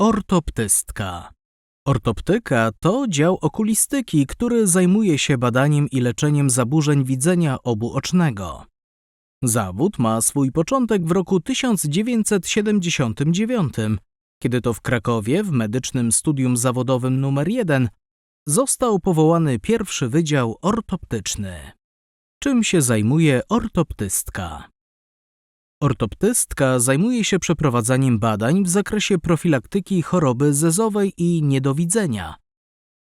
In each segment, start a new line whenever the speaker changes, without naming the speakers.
Ortoptystka. Ortoptyka to dział okulistyki, który zajmuje się badaniem i leczeniem zaburzeń widzenia obu ocznego. Zawód ma swój początek w roku 1979, kiedy to w Krakowie w medycznym studium zawodowym numer 1 został powołany pierwszy wydział ortoptyczny. Czym się zajmuje ortoptystka? Ortoptystka zajmuje się przeprowadzaniem badań w zakresie profilaktyki choroby zezowej i niedowidzenia.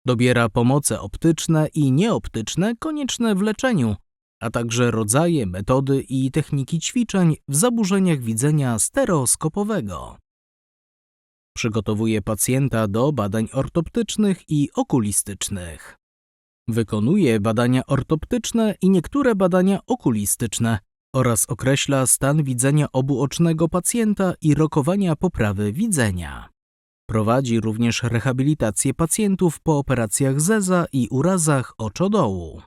Dobiera pomoce optyczne i nieoptyczne konieczne w leczeniu, a także rodzaje, metody i techniki ćwiczeń w zaburzeniach widzenia stereoskopowego. Przygotowuje pacjenta do badań ortoptycznych i okulistycznych. Wykonuje badania ortoptyczne i niektóre badania okulistyczne oraz określa stan widzenia obuocznego pacjenta i rokowania poprawy widzenia. Prowadzi również rehabilitację pacjentów po operacjach zeza i urazach oczodołu.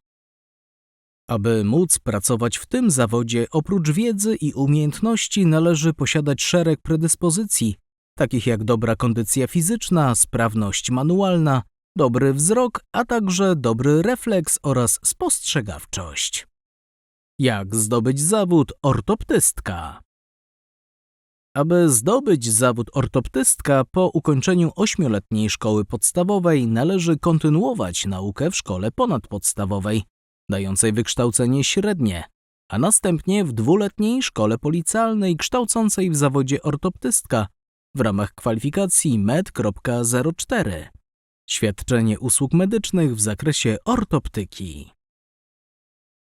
Aby móc pracować w tym zawodzie, oprócz wiedzy i umiejętności należy posiadać szereg predyspozycji, takich jak dobra kondycja fizyczna, sprawność manualna, dobry wzrok, a także dobry refleks oraz spostrzegawczość. Jak zdobyć zawód ortoptystka? Aby zdobyć zawód ortoptystka po ukończeniu ośmioletniej szkoły podstawowej należy kontynuować naukę w szkole ponadpodstawowej, dającej wykształcenie średnie, a następnie w dwuletniej szkole policjalnej kształcącej w zawodzie ortoptystka w ramach kwalifikacji med.04. Świadczenie usług medycznych w zakresie ortoptyki.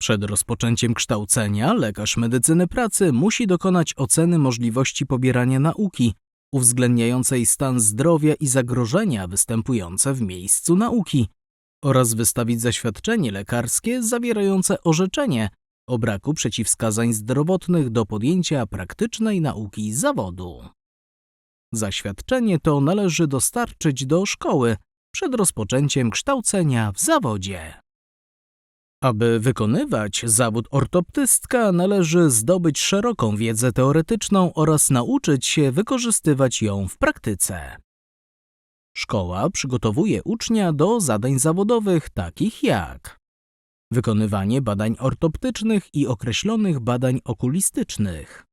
Przed rozpoczęciem kształcenia lekarz medycyny pracy musi dokonać oceny możliwości pobierania nauki, uwzględniającej stan zdrowia i zagrożenia występujące w miejscu nauki oraz wystawić zaświadczenie lekarskie zawierające orzeczenie o braku przeciwwskazań zdrowotnych do podjęcia praktycznej nauki zawodu. Zaświadczenie to należy dostarczyć do szkoły przed rozpoczęciem kształcenia w zawodzie. Aby wykonywać zawód ortoptystka, należy zdobyć szeroką wiedzę teoretyczną oraz nauczyć się wykorzystywać ją w praktyce. Szkoła przygotowuje ucznia do zadań zawodowych takich jak wykonywanie badań ortoptycznych i określonych badań okulistycznych,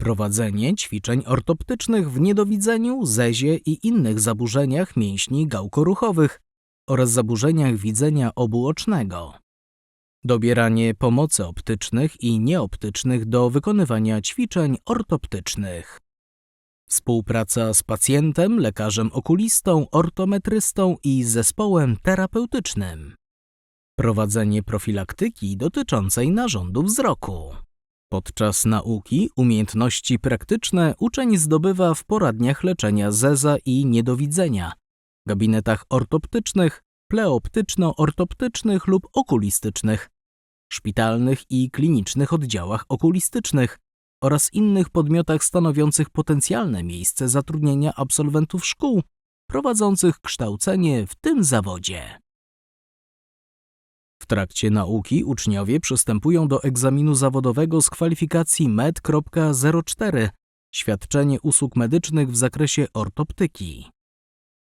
prowadzenie ćwiczeń ortoptycznych w niedowidzeniu, zezie i innych zaburzeniach mięśni gałkoruchowych oraz zaburzeniach widzenia obuocznego, dobieranie pomocy optycznych i nieoptycznych do wykonywania ćwiczeń ortoptycznych. Współpraca z pacjentem, lekarzem okulistą, ortometrystą i zespołem terapeutycznym. Prowadzenie profilaktyki dotyczącej narządu wzroku. Podczas nauki umiejętności praktyczne uczeń zdobywa w poradniach leczenia zeza i niedowidzenia, gabinetach ortoptycznych, pleoptyczno-ortoptycznych lub okulistycznych, szpitalnych i klinicznych oddziałach okulistycznych oraz innych podmiotach stanowiących potencjalne miejsce zatrudnienia absolwentów szkół prowadzących kształcenie w tym zawodzie. W trakcie nauki uczniowie przystępują do egzaminu zawodowego z kwalifikacji med.04 świadczenie usług medycznych w zakresie ortoptyki.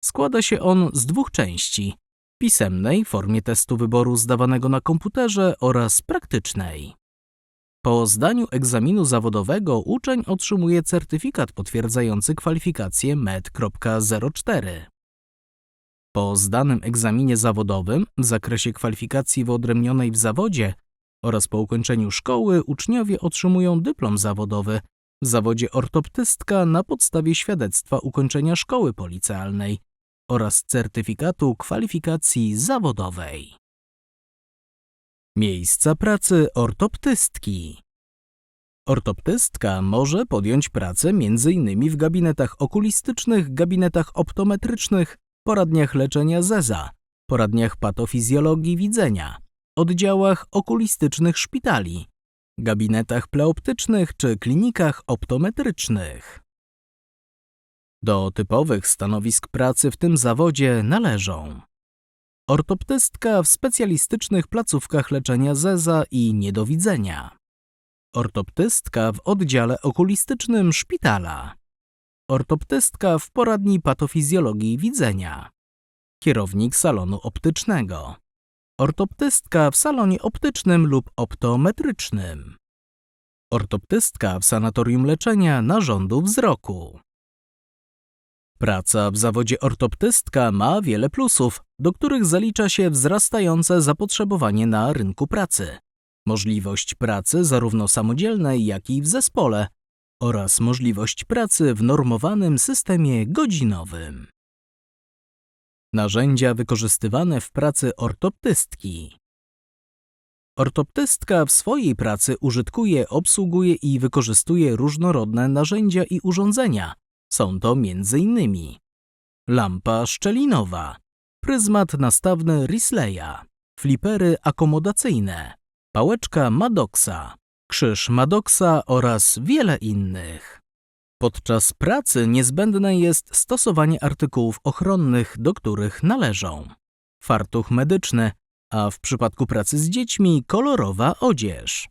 Składa się on z dwóch części: pisemnej formie testu wyboru zdawanego na komputerze oraz praktycznej. Po zdaniu egzaminu zawodowego uczeń otrzymuje certyfikat potwierdzający kwalifikację med.04. Po zdanym egzaminie zawodowym w zakresie kwalifikacji wyodrębnionej w zawodzie oraz po ukończeniu szkoły uczniowie otrzymują dyplom zawodowy w zawodzie ortoptystka na podstawie świadectwa ukończenia szkoły policjalnej oraz certyfikatu kwalifikacji zawodowej. Miejsca pracy ortoptystki. Ortoptystka może podjąć pracę m.in. w gabinetach okulistycznych, gabinetach optometrycznych, poradniach leczenia zeza, poradniach patofizjologii widzenia, oddziałach okulistycznych szpitali, gabinetach pleoptycznych czy klinikach optometrycznych. Do typowych stanowisk pracy w tym zawodzie należą ortoptystka w specjalistycznych placówkach leczenia zeza i niedowidzenia, ortoptystka w oddziale okulistycznym szpitala, Ortoptystka w poradni patofizjologii widzenia. Kierownik salonu optycznego. Ortoptystka w salonie optycznym lub optometrycznym. Ortoptystka w sanatorium leczenia narządu wzroku. Praca w zawodzie ortoptystka ma wiele plusów, do których zalicza się wzrastające zapotrzebowanie na rynku pracy, możliwość pracy zarówno samodzielnej, jak i w zespole oraz możliwość pracy w normowanym systemie godzinowym. Narzędzia wykorzystywane w pracy ortoptystki. Ortoptystka w swojej pracy użytkuje, obsługuje i wykorzystuje różnorodne narzędzia i urządzenia. Są to m.in. lampa szczelinowa, pryzmat nastawny Risleya, flipery akomodacyjne, pałeczka Maddoxa, krzyż Maddoxa oraz wiele innych. Podczas pracy niezbędne jest stosowanie artykułów ochronnych, do których należą fartuch medyczny, a w przypadku pracy z dziećmi kolorowa odzież.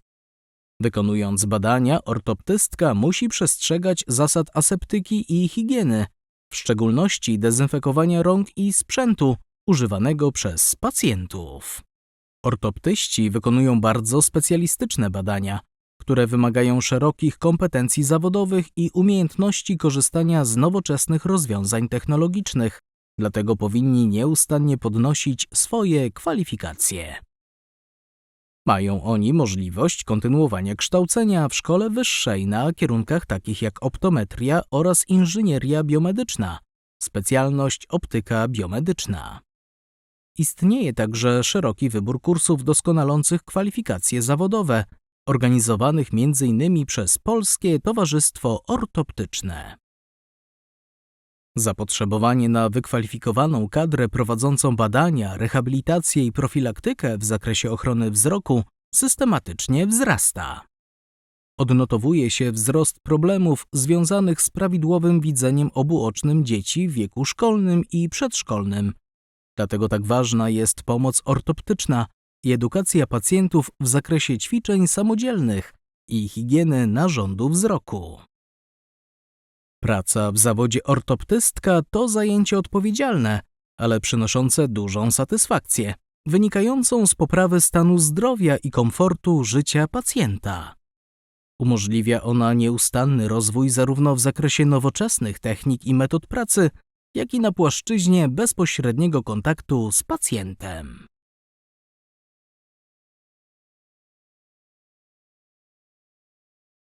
Wykonując badania, ortoptystka musi przestrzegać zasad aseptyki i higieny, w szczególności dezynfekowania rąk i sprzętu używanego przez pacjentów. Ortoptyści wykonują bardzo specjalistyczne badania, które wymagają szerokich kompetencji zawodowych i umiejętności korzystania z nowoczesnych rozwiązań technologicznych, dlatego powinni nieustannie podnosić swoje kwalifikacje. Mają oni możliwość kontynuowania kształcenia w szkole wyższej na kierunkach takich jak optometria oraz inżynieria biomedyczna, specjalność optyka biomedyczna. Istnieje także szeroki wybór kursów doskonalących kwalifikacje zawodowe, organizowanych m.in. przez Polskie Towarzystwo Ortoptyczne. Zapotrzebowanie na wykwalifikowaną kadrę prowadzącą badania, rehabilitację i profilaktykę w zakresie ochrony wzroku systematycznie wzrasta. Odnotowuje się wzrost problemów związanych z prawidłowym widzeniem obuocznym dzieci w wieku szkolnym i przedszkolnym. Dlatego tak ważna jest pomoc ortoptyczna i edukacja pacjentów w zakresie ćwiczeń samodzielnych i higieny narządu wzroku. Praca w zawodzie ortoptystka to zajęcie odpowiedzialne, ale przynoszące dużą satysfakcję, wynikającą z poprawy stanu zdrowia i komfortu życia pacjenta. Umożliwia ona nieustanny rozwój zarówno w zakresie nowoczesnych technik i metod pracy, jak i na płaszczyźnie bezpośredniego kontaktu z pacjentem.